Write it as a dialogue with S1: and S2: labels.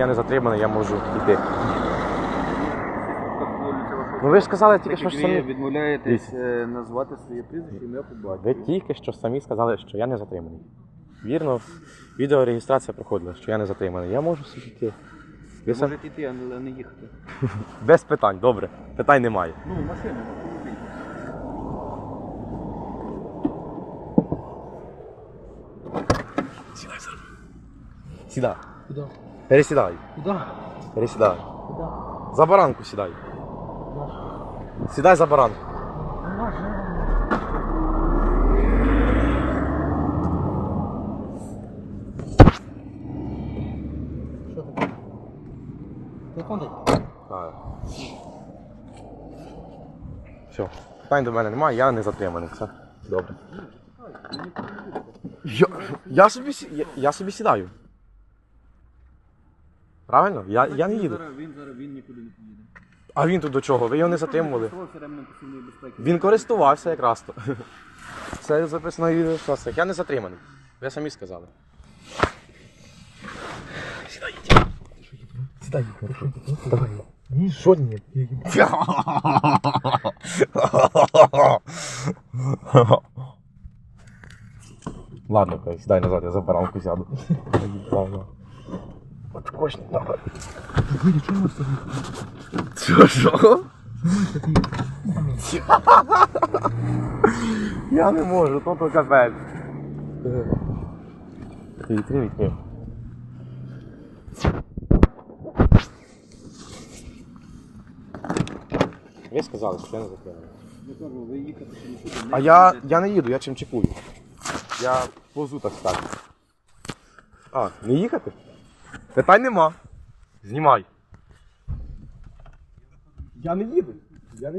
S1: Я не затриманий, я можу йти. Ну ви ж сказали тільки що ж
S2: ви
S1: самі.
S2: відмовляєтесь е, назвати своє прізвище, ім'я по
S1: Ви тільки що самі сказали, що я не затриманий. Вірно, відеореєстрація проходила, що я не затриманий. Я можу собі йти. Ви сам...
S2: Можете йти, а не не їхати.
S1: Без питань, добре. Питань немає.
S2: Ну, машина.
S1: Сідай зараз. Сідай.
S2: Куди?
S1: Пересідай.
S2: Куди?
S1: Пересідай.
S2: Куди?
S1: За баранку сідай. Сідай за баранку.
S2: Що таке? Телефон дай.
S1: Так. Все. Питань до мене немає, я не затриманий. Все. Добре. Я, я, собі, сі- я, я собі сідаю. Правильно? Я, я не їду.
S2: Зараз, він зараз він нікуди не поїде.
S1: А він тут до чого? Ви його не затримували. Він користувався якраз то. Це записано відео. що це. Я не затриманий. Ви самі сказали. Сідай, їдь. Сідай, їдь. Давай. Ні, що ні? Ладно, кай, сідай назад, я за баранку сяду. Очкошник, давай.
S2: Вийди, чому ви
S1: Що, що? Я не можу, то то капець. Відкрив, відкрив. Ви сказали, що я не
S2: не
S1: А я, я не їду, я чим чекую. Я повзу так стати. А, не їхати? Питань нема. Знімай. Я не їду. Я не їду.